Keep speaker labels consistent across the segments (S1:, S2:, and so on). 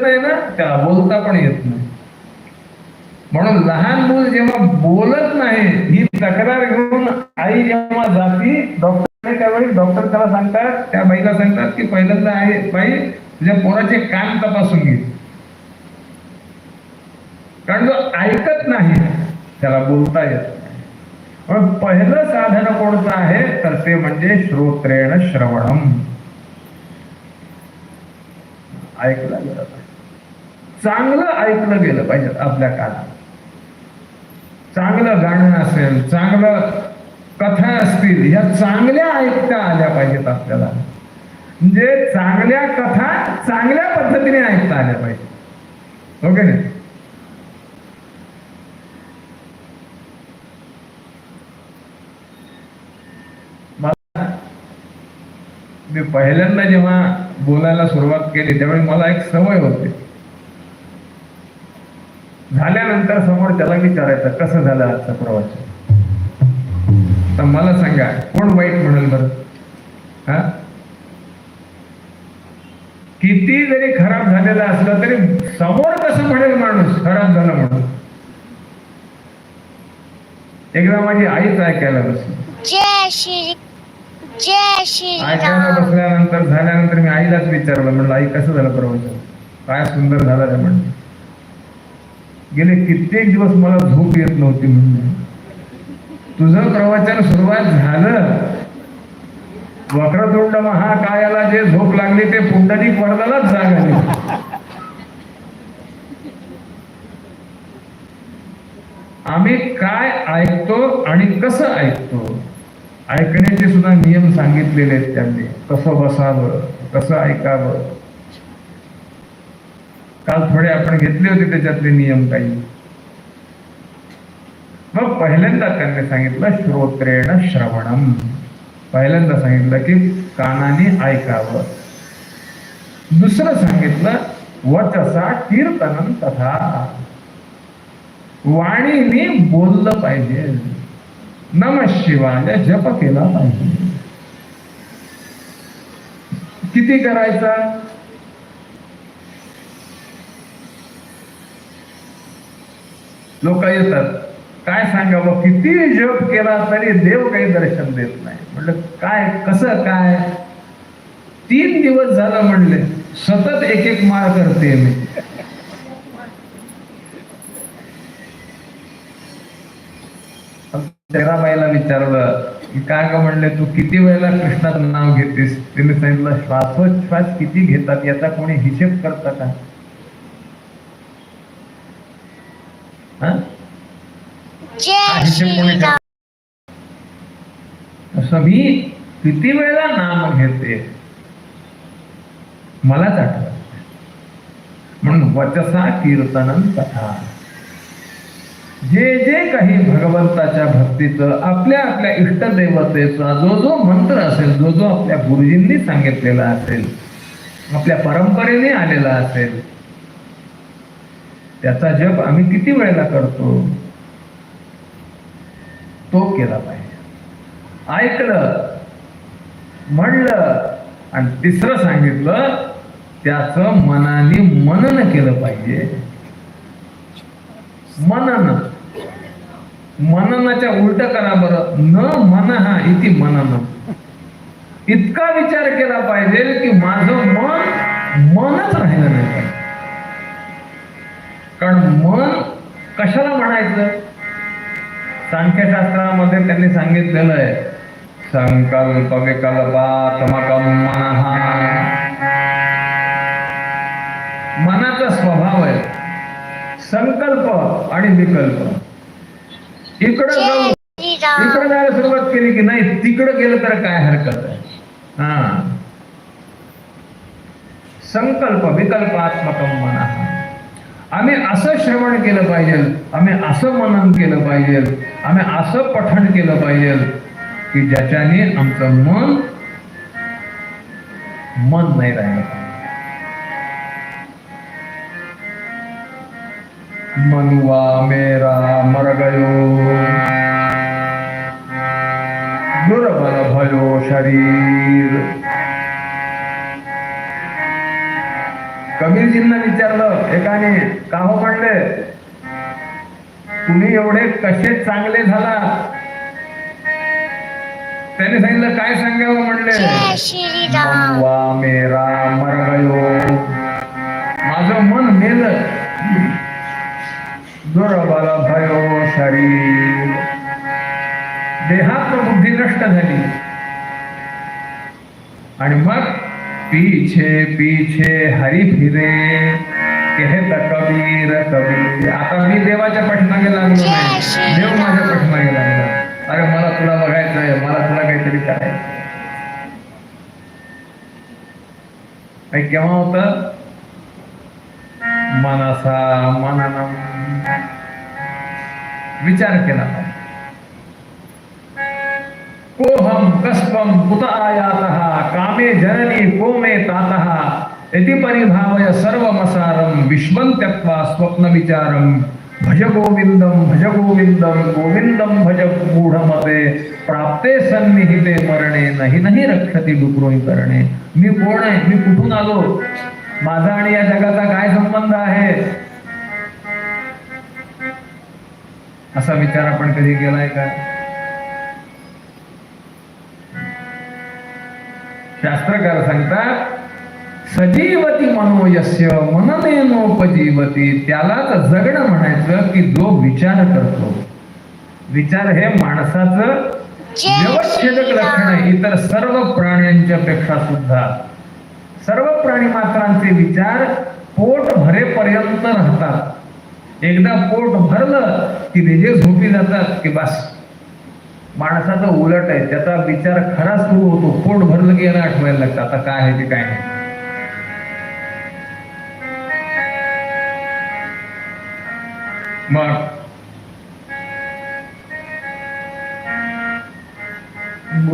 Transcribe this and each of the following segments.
S1: नाही ना त्याला बोलता पण येत नाही. म्हणून लहान मूल जेव्हा बोलत नाही ही तक्रार घेऊन आई जेव्हा जाती डॉक्टर त्यावेळी डॉक्टर त्याला सांगतात त्या बाईला सांगतात की पहिल्यांदा आहे बाई तुझ्या पोराचे कान तपासून घे. कारण जो ऐकत नाही त्याला बोलता येत नाही. पण पहिलं साधन कोणतं आहे? तर ते म्हणजे श्रोत्रेण श्रवणम. ऐकलं जात चांगलं ऐकलं गेलं पाहिजे आपल्या कानात. चांगलं गाणं असेल चांगलं कथा असतील ह्या चांगल्या ऐकता आल्या पाहिजेत आपल्याला. म्हणजे चांगल्या कथा चांगल्या पद्धतीने ऐकता आल्या पाहिजे ओके हो नाही? मला मी पहिल्यांदा जेव्हा बोलायला सुरुवात केली त्यावेळी मला एक सवय होती. झाल्यानंतर समोर त्याला विचारायचं कसं झालं आजचा प्रवास तर मला सांगा कोण वाईट म्हणेल बरं? हा? किती जरी खराब झालेलं असलं तरी समोर कसं म्हणेल माणूस? खराब झालं म्हणून. एकदा माझी आईच ऐकायला बसली. ऐकायला बसल्यानंतर झाल्यानंतर मी आईलाच विचारलं म्हणलं आई कसं झालं प्रवचन? काय सुंदर झालं म्हणलं गेले कित्येक दिवस मला झोप येत नव्हती म्हणून. तुझं प्रवचन सुरुवात झालं. वक्रतुंड महाकायाला जे झोप लागली ते पुंडलिक वरदालाच जागा आम्ही काय ऐकतो आणि कसं ऐकतो? ऐकण्याचे सुद्धा नियम सांगितलेले आहेत त्यांनी. कसं बसावं कसं ऐकावं? काल थोडे आपण घेतले होते त्याच्यातले नियम काही. मग पहिल्यांदा त्यांनी सांगितलं श्रोत्रेण श्रवणम. पहिल्यांदा सांगितलं की कानाने ऐकावं. दुसरं सांगितलं वचसा कीर्तनम तथा. वाणीने बोललं पाहिजे. नम शिवाय जप केला पाहिजे. किती करायचा? लोक येतात. काय सांगावं? किती जप केला तरी देव काही दर्शन देत नाही. म्हटलं काय कसं काय? तीन दिवस झालं म्हणले सतत एक एक माळ करते मी. तेराबाईला विचारलं की काय का म्हणले तू किती वेळेला कृष्णाचं नाव घेतेस? तिने सांगितलं श्वासोच्छ्वास किती घेतात याचा कोणी हिशेब करता का? मी किती वेळा नाम घेते? मलाच आठवत म्हणून वचसा कीर्तनम कथा. जे जे काही भगवंताच्या भक्तीचं आपल्या आपल्या इष्टदेवतेचा जो जो मंत्र असेल जो जो आपल्या गुरुजींनी सांगितलेला असेल आपल्या परंपरेने आलेला असेल त्याचा जप आम्ही किती वेळेला करतो? तो केला पाहिजे. ऐकलं म्हणलं आणि तिसरं सांगितलं त्याच मनाने मनन केलं पाहिजे. मनन. मननाच्या उलट करा बरं. न मन हा इति मनन. इतका विचार केला पाहिजे की माझं मन मनच राहिलं नाही. पाहिजे कारण मन कशाला म्हणायचं? सांख्यशास्त्रामध्ये त्यांनी सांगितलेलं आहे संकल्प मनाचा स्वभाव आहे संकल्प आणि विकल्प. इकडं जाऊ. इकडं जायला सुरुवात केली की नाही तिकडं गेलं तर काय हरकत आहे? हा. संकल्प विकल्पात्मकम मनः. आम्ही असं श्रवण केलं पाहिजे आम्ही असं मनन केलं पाहिजे आम्ही असं पठण केलं पाहिजे की ज्याच्याने आमचं मन मन नाही राहिलं मनवा मेरा मर गयो दुर्बल भयो शरीर। कबीरजींना विचारलं एकाने का हो म्हणले तुम्ही एवढे कसे चांगले झाला? त्याने सांगितलं काय सांगावं म्हणले? मेरा मर गयो. माझं मन मेल. दुर्बल भयो शरीर. देहात्म बुद्धी नष्ट झाली. आणि मग पीछे पीछे हरी फिरे कहत कबीर कबीर. आता मी देवाच्या पाठीमागे लागलो नाही. देव माझ्या
S2: राम.
S1: पाठीमागे लागला. अरे मला तुला बघायचंय मला तुला काहीतरी करायचं केव्हा होत? मनसा मननम विचार केला. कोहम कस्पम कुत आयातः कामे जननी को मे तातः। इति परिभावय सर्वमसारं विश्वं त्यक्त्वा स्वप्न विचारं भज गोविंदम भज गोविंदम गोविंदम भज मूढमते प्राप्ते सन्निहिते मरणे नाही नाही रक्षती डुकरोई करणे। मी कोण आहे? मी कुठून आलो? माझा आणि या जगाचा काय संबंध आहे? असा विचार आपण कधी केलाय का? शास्त्रकार सांगतात सजीवती मनोयस्य मननेनोपजीवती. त्यालाच जगणं म्हणायचं की जो विचार करतो. विचार हे माणसाचं व्यवच्छेदक लक्षण आहे. इतर सर्व प्राण्यांच्या पेक्षा सुद्धा. सर्व प्राणी मात्रांचे विचार पोट भरेपर्यंत राहतात. एकदा पोट भरलं की ते जे झोपी जातात की बस. माणसाचं उलट आहे. त्याचा विचार खरा सुरू होतो. पोट की याला आठवायला लागतं आता काय आहे ते काय नाही. मग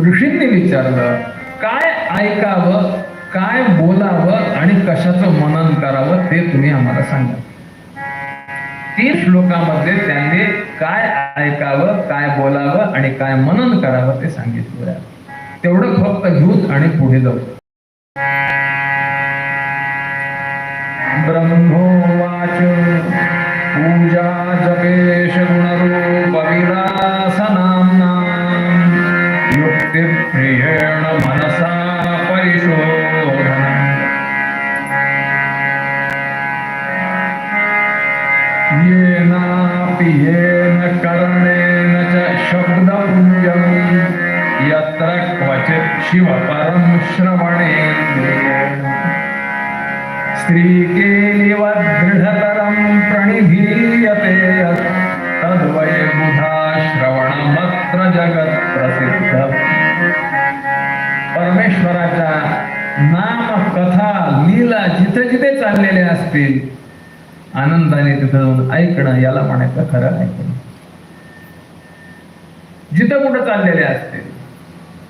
S1: ऋषींनी विचारलं काय ऐकावं काय बोलावं आणि कशाचं मनन करावं ते तुम्ही आम्हाला सांगा. तीन श्लोकामध्ये त्यांनी काय ऐकावं काय बोलावं आणि काय मनन करावं ते सांगितलं. तेवढं फक्त घेऊन आणि पुढे जाऊ. ब्रह्मोवाच पूजा जपेश गुणरूप युक्तिप्रियेण मनसा परिशोधनम् येनापि येन करणेन च शब्दपुञ्जम् यत्र क्वचित् शिवपरं श्रवणेन्द्रियेण स्त्रीकेलिव दृढतरं प्रणिधीयते यत् तद्वै बुधा श्रवणमत्र जगत् प्रसिद्ध। परमेश्वराच्या नाम कथा लीला जिथे जिथे चाललेले असतील आनंदाने तिथं जाऊन ऐकणं याला म्हणायचं खरं ऐकणं जिथं कुठं चाललेले असतील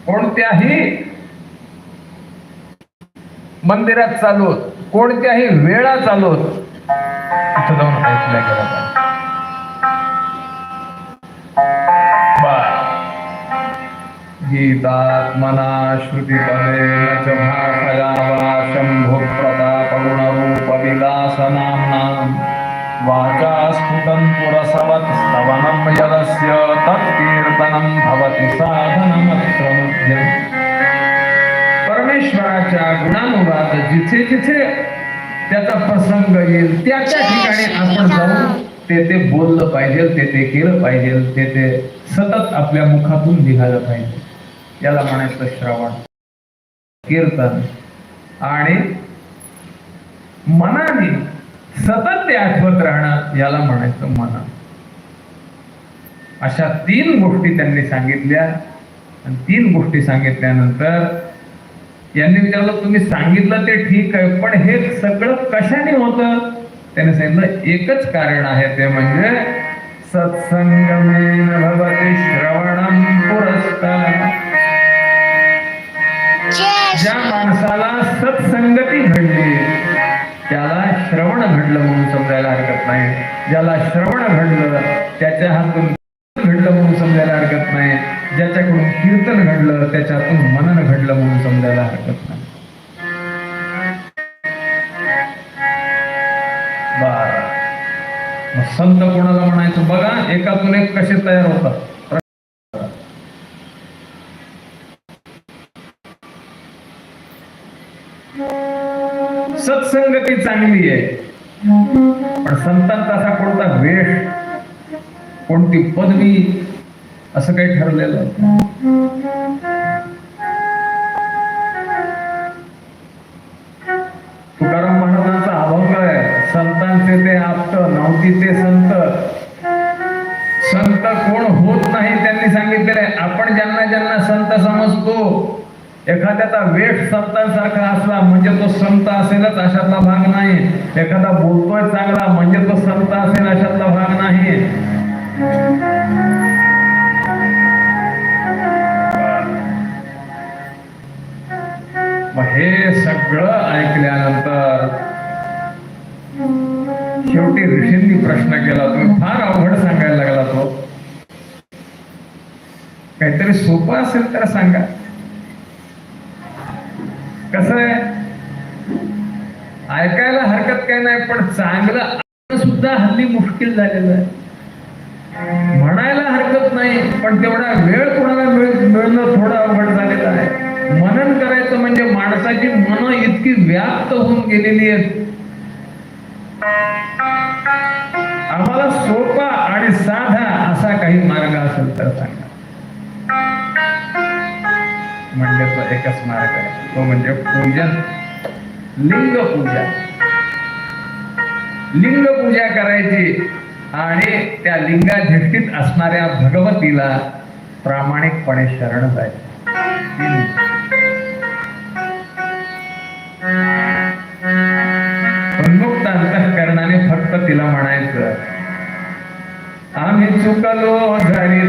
S1: कोणत्याही मंदिरात चालवत कोणत्याही वेळा चालवत तिथं जाऊन ऐकल्या गेला गीतात्मना श्रुतिपदेन च भाषया वा शम्भो प्रतापगुणरूप विलासनाम्नाम् पुरसवत् यदस्य तत्कीर्तनं भवति साधनमत्र मध्यम् परमेश्वराच्या गुणानुवाद जिथे जिथे त्याचा प्रसंग येईल त्या त्या ठिकाणी आपण जाऊन ते ते बोललं पाहिजे ते ते केलं पाहिजे ते ते सतत आपल्या मुखातून निघालं पाहिजे. याला म्हणायचं श्रवण कीर्तन आणि मनाने सतत ते आठवत राहणं याला म्हणायचं मनन अशा तीन गोष्टी त्यांनी सांगितल्या. आणि तीन गोष्टी सांगितल्यानंतर यांनी विचारलं तुम्ही सांगितलं ते ठीक आहे पण हे सगळं कशाने होतं? त्याने सांगितलं एकच कारण आहे ते म्हणजे सत्संगमेन भवती श्रवणम पुरस्कार
S2: जय
S1: ज्या माणसाला सत्संगती घडली त्याला श्रवण घडलं म्हणून समजायला हरकत नाही. ज्याला श्रवण घडलं त्याच्या हातून घडलं म्हणून समजायला हरकत नाही. ज्याच्याकडून कीर्तन घडलं त्याच्यातून मनन घडलं म्हणून समजायला हरकत नाही. बारा. संत कोणाला म्हणायचं? बघा एकातून एक कसे तयार होतात? सगळी चांगली आहे. पण संतांचा असा कोणता वेश कोणती पदवी असं काही ठरलेलं तुकाराम महाराजांचा अभंग आहे संतांचे ते आप्त नव्हती ते संत. संत कोण होत नाही त्यांनी सांगितलेलं आहे आपण ज्यांना ज्यांना संत समजतो एखाद्याचा वेट संतांसारखा असला म्हणजे तो संत असेलच अशातला भाग नाही. एखादा बोलतोय चांगला म्हणजे तो संत असेल अशातला भाग नाही. हे सगळं ऐकल्यानंतर शेवटी ऋषींनी प्रश्न केला तुम्ही फार अवघड सांगायला लागला तो. काहीतरी सोपं असेल तर सांगा. कसं आहे? ऐकायला हरकत काय नाही पण चांगलं ऐकणं सुद्धा हल्ली मुश्किल झालेलं आहे. म्हणायला हरकत नाही पण तेवढा वेळ कोणाला मिळणं थोडं अवघड झालेलं आहे. मनन करायचं म्हणजे माणसाची मन इतकी व्याप्त होऊन गेलेली आहेत. आम्हाला सोपा आणि साधा असा काही मार्ग असेल तर सांगा. म्हणजे तो एकच मार्ग आहे. तो म्हणजे पूजन लिंग पूजा. लिंग पूजा करायची आणि त्या लिंगा झटकीत असणाऱ्या भगवतीला प्रामाणिकपणे शरण जायचं. उन्मुक्त अंतःकरणाने फक्त तिला म्हणायचं आम्ही चुकलो जरी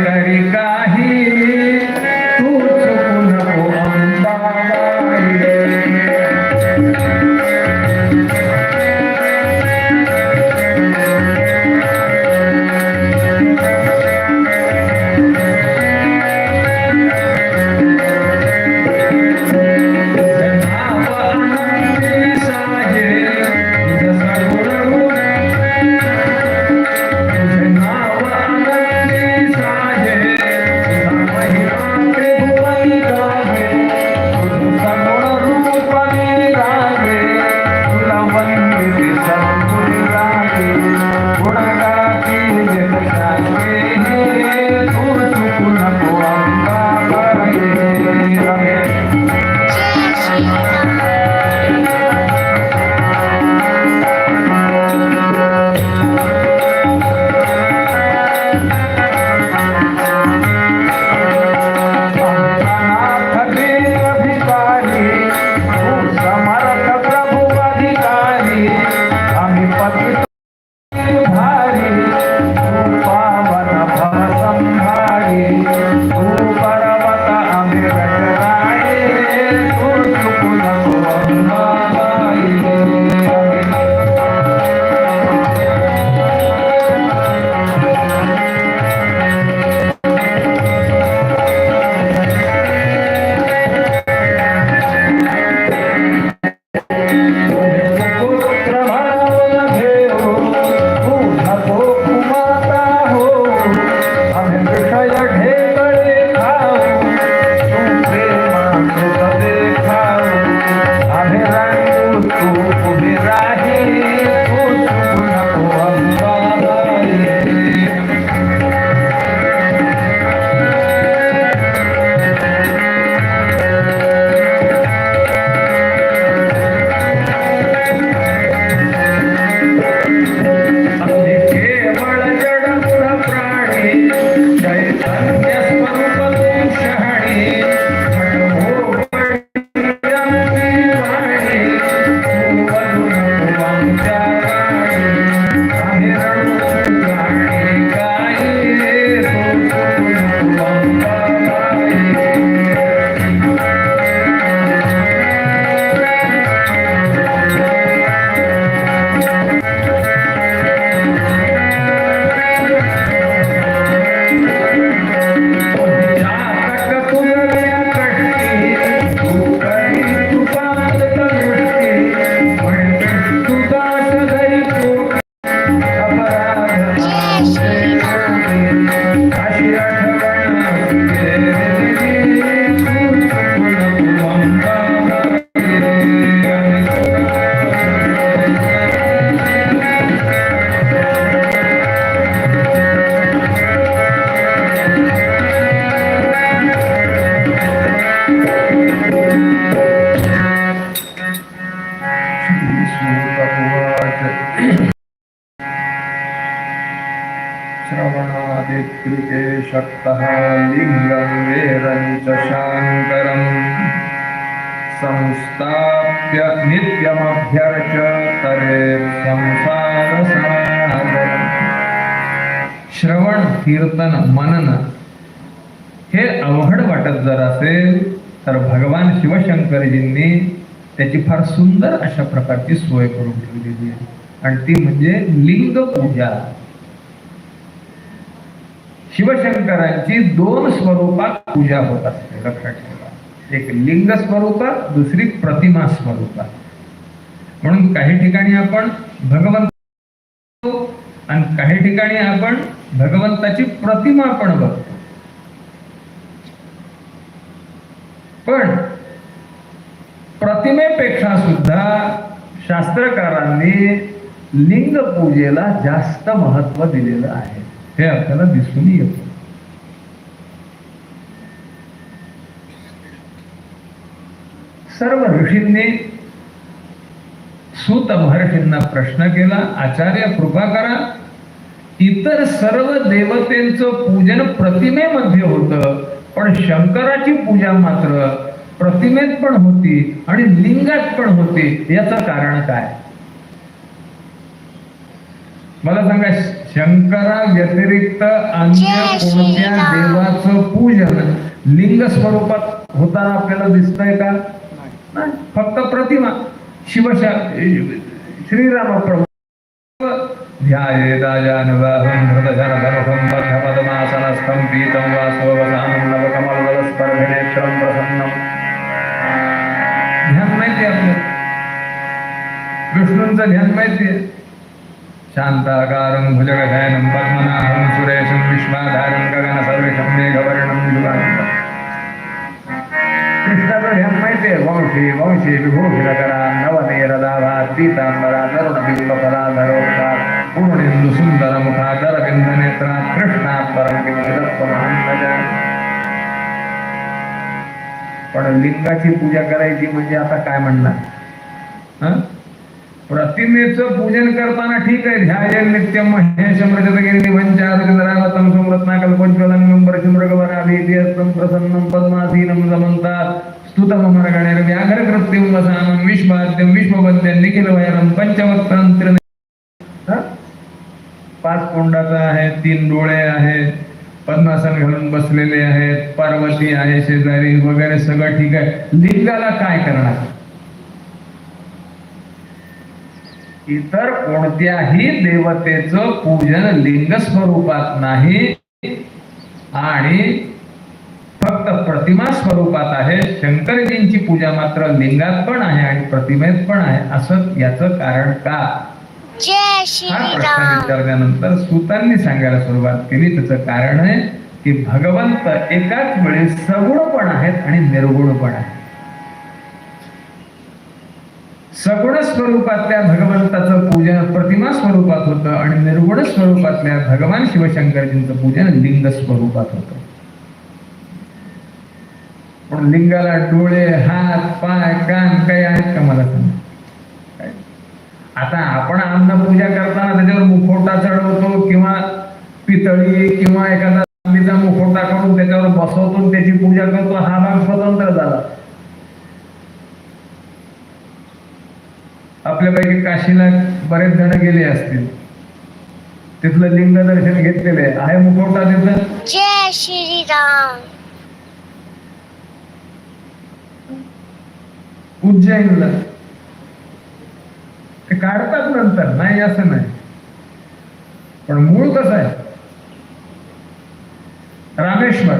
S1: श्रवणादित्रिके शक्तः लिङ्गं वेदं च शाङ्करम्। संस्थाप्य नित्यमभ्यर्च तरे संसारसागरम् श्रवण कीर्तन मनन हे अवघड वाटत जर असेल तर भगवान शिवशंकरजींनी त्याची फार सुंदर अशा प्रकारची सोय करून ठेवलेली आहे. आणि ती म्हणजे लिंग पूजा शिवशंकरांची दोन स्वरूपात पूजा होत असते लक्षात ठेवा. एक लिंग स्वरूपात दुसरी प्रतिमा स्वरूपात म्हणून काही ठिकाणी आपण भगवंत आणि काही ठिकाणी आपण भगवंताची प्रतिमा पण बघतो. पण प्रतिमेपेक्षा सुद्धा शास्त्रकारांनी लिंग पूजेला जास्त महत्त्व दिलेलं आहे. हे आपल्याला दिसून येतं सर्व ऋषींनी सूत महर्षींना प्रश्न केला आचार्य कृपा करा. इतर सर्व देवतेंचं पूजन प्रतिमेमध्ये होतं पण शंकराची पूजा मात्र प्रतिमेत पण होती आणि लिंगात पण होती याचं कारण काय? मला सांगा शंकरा व्यतिरिक्त अन्य कोणत्या. देवाचं पूजन लिंग स्वरूपात होताना आपल्याला दिसतंय का? नाही. फक्त प्रतिमा. शिवशा श्रीराम प्रभू ध्यायेदाजानुबाहुं धृतजनधनुषं बद्धपद्मासनस्थं पीतं वासववसानं नवकमलदलस्पर्भिनेत्रं प्रसन्नं। ध्यान माहिती आहे आपलं? विष्णूंचं ध्यान माहिती आहे? शांताकारं भुजगशयनं पद्मनाभं सुरेशं विश्वाधारं गगनसर्वेशं मेघवर्णं युगान्वितं कृष्णाचं ध्यान माहितीये वंशी वंशी विभूषितकरा नवनेरदाभा पीतांबरा तरुण बिंबफला धरोक्षा पूर्णेंदु सुंदर मुखा दरबिंद नेत्रा कृष्णा परम पण लिंगाची पूजा करायची म्हणजे आता काय म्हणणार? हं? प्रतिमेचं पूजन करताना ठीक आहे. ध्याय नित्यम महेश मृजतगिरी पंचादरावतम सुमरत्नाकल पंचवलंगम मृगवराभीतिहस्तं प्रसन्नं पद्मासीनं समन्तात स्तुतममरगणेर व्याघ्र कृत्यं वसानं विश्वाद्यं विश्ववद्यं निखिल वैरं पंचवक्त्रं त्रिने पाच कोंडाचा आहे तीन डोळे आहेत पद्मासन घालून बसलेले आहेत पार्वती आहे शेजारी वगैरे सगळं ठीक आहे. लिंगाला काय करणार? इतर कोणत्याही देवतेचं पूजन लिंग स्वरूपात नाही आणि फक्त प्रतिमा स्वरूपात आहे. शंकरजींची पूजा मात्र लिंगात पण आहे आणि प्रतिमेत पण आहे. असं याचं कारण का? हा प्रश्न विचारल्यानंतर सुतांनी सांगायला सुरुवात केली. त्याचं कारण आहे की भगवंत एकाच वेळी सगुण पण आहेत आणि निर्गुण पण आहेत. सगुण स्वरूपातल्या भगवंताचं पूजन प्रतिमा स्वरूपात होतं आणि निर्गुण स्वरूपातल्या भगवान शिवशंकरजींचं पूजन लिंग स्वरूपात होतं. पण लिंगाला डोळे हात पाय कान काही आहेत का मला सांग? आता आपण अन्न पूजा करताना त्याच्यावर मुखोटा चढवतो किंवा पितळी किंवा एखादा मुखोटा करून त्याच्यावर बसवतो त्याची पूजा करतो हा भाग स्वतंत्र झाला. आपल्यापैकी काशीला बरेच जण गेले असतील. तिथलं लिंग दर्शन घेतलेलं आहे. मुखवटा तिथं
S2: जय श्री राम
S1: उज्जैनला. ते काढतात नंतर नाही असं नाही. पण मूळ कसं आहे? रामेश्वर.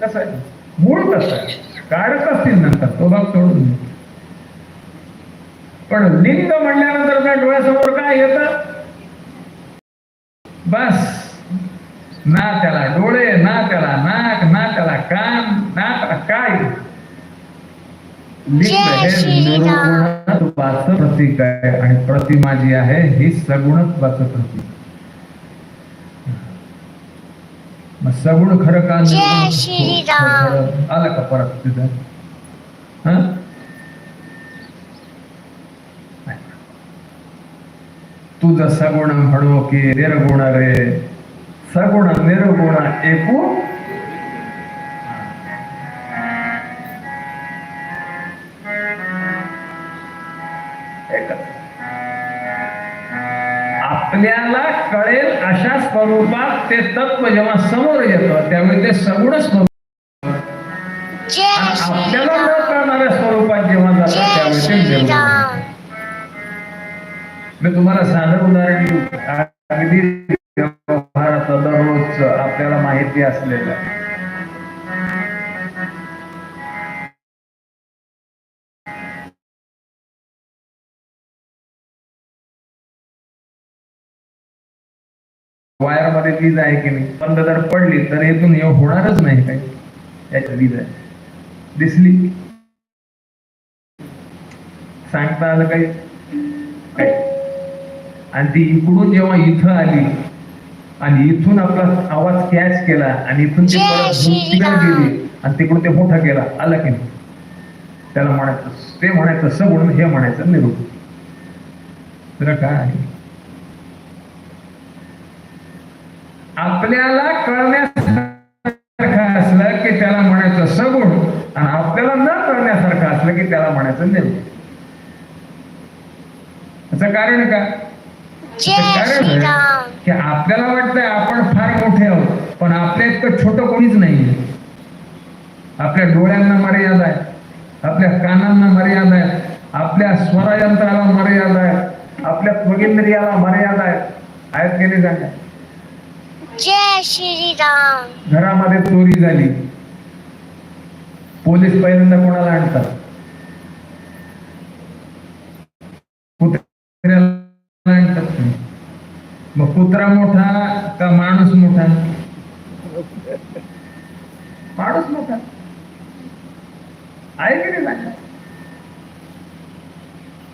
S1: कसं आहे? मूळ कसं आहे? काढत असतील नंतर तो भाग सोडून. पण लिंग म्हणल्यानंतर त्या डोळ्यासमोर काय येतं? बस. ना त्याला डोळे ना त्याला नाक ना त्याला कान ना त्याला काय? लिंग हे प्रतीक आहे आणि प्रतिमा जी आहे ही सगुणत्वाचं प्रतीक मग सगुण खरं का आला का परत तिथे? तुझ सगुण म्हणू की निर्गुण रे सगुण निर्गुण एकू? एकच. आपल्याला कळेल अशा स्वरूपात ते तत्व जेव्हा समोर येतं त्यावेळी ते सगुण स्वरूप आपल्याला न कळणाऱ्या स्वरूपात जेव्हा जातं
S2: जय
S1: त्यावेळी ते मी तुम्हाला साधं उदाहरण देऊ. अगदी दररोज आपल्याला माहिती असलेलं. वायरमध्ये वीज आहे की नाही? बंद जर पडली तर इथून हे होणारच नाही काही. याच्यात वीज आहे. दिसली. सांगता आलं काही? आणि ती इकडून जेव्हा इथं आली आणि इथून आपला आवाज कॅच केला आणि इथून ती परत. तिकडे गेली आणि तिकडून ते मोठा केला. आला की नाही? त्याला म्हणायचं ते म्हणायचं सगुण हे म्हणायचं निरूप. तर काय आहे? आपल्याला कळण्यासारखं असलं की त्याला म्हणायचं सगुण आणि आपल्याला न कळण्यासारखं असलं की त्याला म्हणायचं याचं कारण का कारण की आपल्याला वाटतंय आपण फार मोठे आहोत पण आपल्या इतकं छोटं कोणीच नाही आपल्या डोळ्यांना मर्यादा आहे आपल्या कानांना मर्यादा आहे आपल्या स्वरयंत्राला मर्यादा आहे आपल्या त्वगेंद्रियाला मर्यादा आहे. आहेत की नाही सांगा?
S2: जय श्रीराम.
S1: घरामध्ये चोरी झाली. पोलीस पहिल्यांदा कोणाला आणतात? कुत्र्याला आणतात मग कुत्रा मोठा का माणूस मोठा? माणूस मोठा. आहे की नाही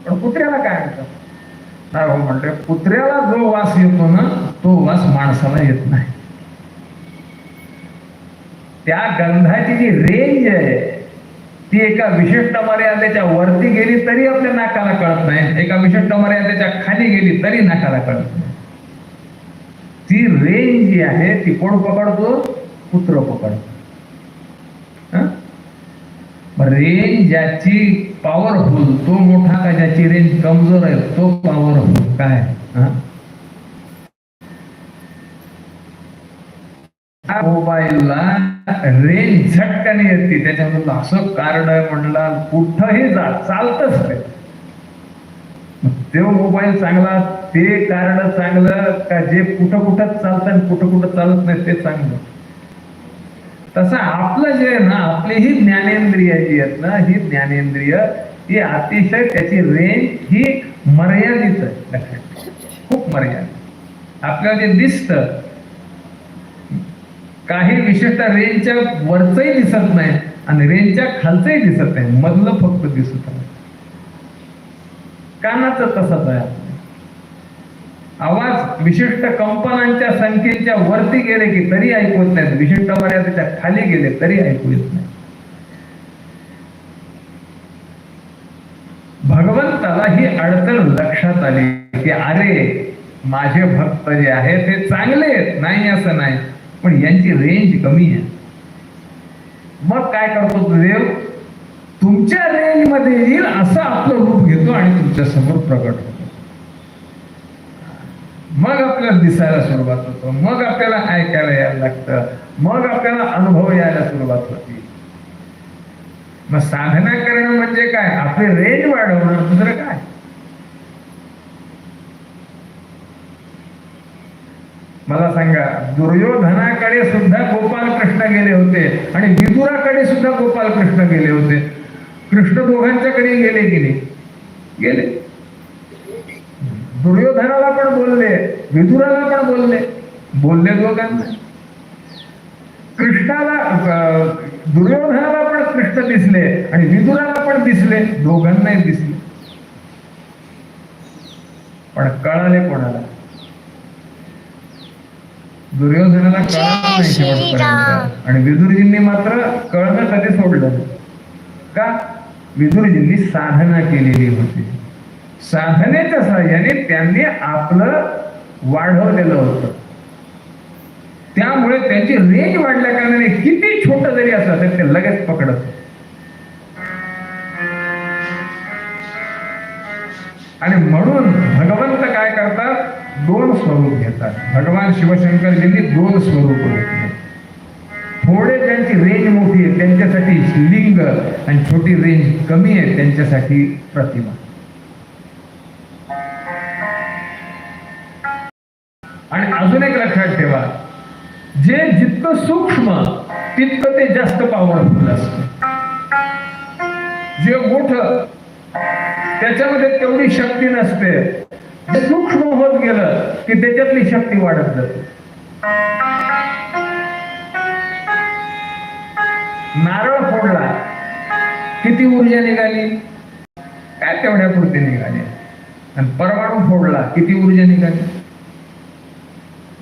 S1: पण कुत्र्याला काय आणतात? नाही हो कुत्र्याला जो वास येतो ना तो वास माणसाला येत नाही. त्या गंधाची जी रेंज आहे ती एका विशिष्ट मर्यादेच्या वरती गेली तरी आपल्या नाकाला कळत नाही. एका विशिष्ट मर्यादेच्या खाली गेली तरी नाकाला कळत नाही. ती रेंज जी आहे ती कोण पकडतो? कुत्र पकडतो. रेंज ज्याची पॉवरफुल तो मोठा का ज्याची रेंज कमजोर आहे तो पॉवरफुल काय? मोबाईलला रेंज झटकाने येते. त्याच्यामधलं असं कार्ड आहे म्हणला कुठंही जा चालतच ते तो मोबाईल चांगला ते कार्ड चांगलं का जे कुठं कुठं चालतं आणि कुठं कुठं चालत नाही ते चांगलं. तसं आपलं जे आहे ना आपली ही ज्ञानेंद्रिय जी आहेत ना ही ज्ञानेंद्रिय ही अतिशय त्याची रेंज ही मर्यादित आहे. लक्षात खूप मर्यादित. आपल्याला जे दिसत काही विशिष्ट रेंजच्या वरचंही दिसत नाही आणि रेंजच्या खालचंही दिसत नाही. मधलं फक्त दिसत आहे. कानाचं तसंच आहे आवाज विशिष्ट कंपनांच्या संख्येच्या वरती गेले की तरी ऐकवत नाहीत. विशिष्ट मर्यादेच्या खाली गेले तरी ऐकू येत नाही भगवंताला ही अडचण लक्षात आली की अरे माझे भक्त जे आहेत ते चांगले आहेत. नाही असं नाही. पण यांची रेंज कमी आहे. मग काय करतो देव तुमच्या रेंजमध्ये येईल असं आपलं रूप घेतो आणि तुमच्यासमोर प्रकट होतो. मग आपल्याला दिसायला सुरुवात होतो. मग आपल्याला ऐकायला यायला लागतं. मग आपल्याला अनुभव यायला सुरुवात होती. मग साधना करणं म्हणजे काय? आपली रेंज वाढवणं. दुसरं काय? मला सांगा दुर्योधनाकडे सुद्धा गोपाल कृष्ण गेले होते आणि विदुराकडे सुद्धा गोपाल कृष्ण गेले होते. कृष्ण दोघांच्याकडे गेले की नाही? गेले. दुर्योधनाला पण बोलले विदुराला पण बोलले. बोलले दोघांना. कृष्णाला दुर्योधनाला पण कृष्ण दिसले आणि विदुराला पण दिसले. दोघांनाही दिसले. पण कळाले कोणाला? दुर्योधनाला कळलं नाही शेवटपर्यंत. आणि विदुरजींनी मात्र कळणं कधी सोडलं. का? विदुरजींनी साधना केलेली होती. साधनेच्या सहाय्याने त्यांनी आपलं वाढवलेलं होतं. त्यामुळे त्यांची रेंज वाढल्या कारणाने किती छोट जरी असलं तरी ते लगेच पकडत. आणि म्हणून भगवंत काय करतात? दोन स्वरूप घेतात. भगवान शिवशंकरजींनी दोन स्वरूप घेतले. थोडे त्यांची रेंज मोठी आहे त्यांच्यासाठी लिंग आणि छोटी रेंज कमी आहे त्यांच्यासाठी प्रतिमा. जितकं सूक्ष्म तितकं ते जास्त पॉवरफुल असत. जे मोठ त्याच्यामध्ये तेवढी शक्ती नसते. जे सूक्ष्म होत गेलं की त्याच्यातली शक्ती वाढत जाते. नारळ फोडला किती ऊर्जा निघाली? काय तेवढ्या पुरती निघाली. आणि परमाणू फोडला किती ऊर्जा निघाली?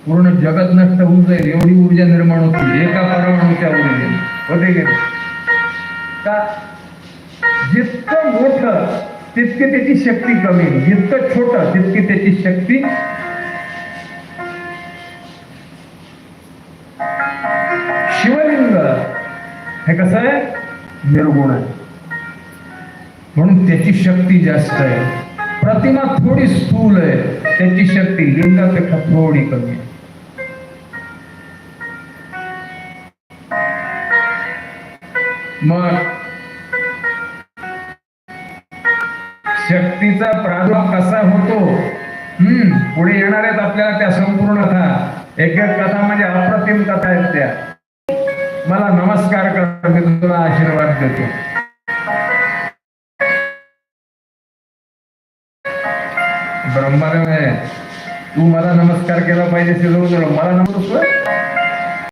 S1: पूर्ण जगत नष्ट होऊन जाईल. एवढी ऊर्जा निर्माण होती. एका परमाणूच्या ऊर्जेने होते गेले का? जितकं मोठं तितकी त्याची शक्ती कमी. जितकं छोट तितकी त्याची शक्ती शिवलिंग. हे कसं आहे? निर्गुण आहे. म्हणून त्याची शक्ती जास्त आहे. प्रतिमा थोडी स्थूल आहे. त्याची शक्ती लिंगापेक्षा थोडी कमी आहे. मग शक्तीचा प्रादुर्भाव कसा होतो? हम्म पुढे येणार आहेत आपल्याला त्या संपूर्ण कथा. एक एक कथा म्हणजे अप्रतिम कथा आहेत त्या. मला नमस्कार कर मी तुला आशीर्वाद देतो. ब्रह्माने तू मला नमस्कार केला पाहिजे शिजवून मला नमस्कार?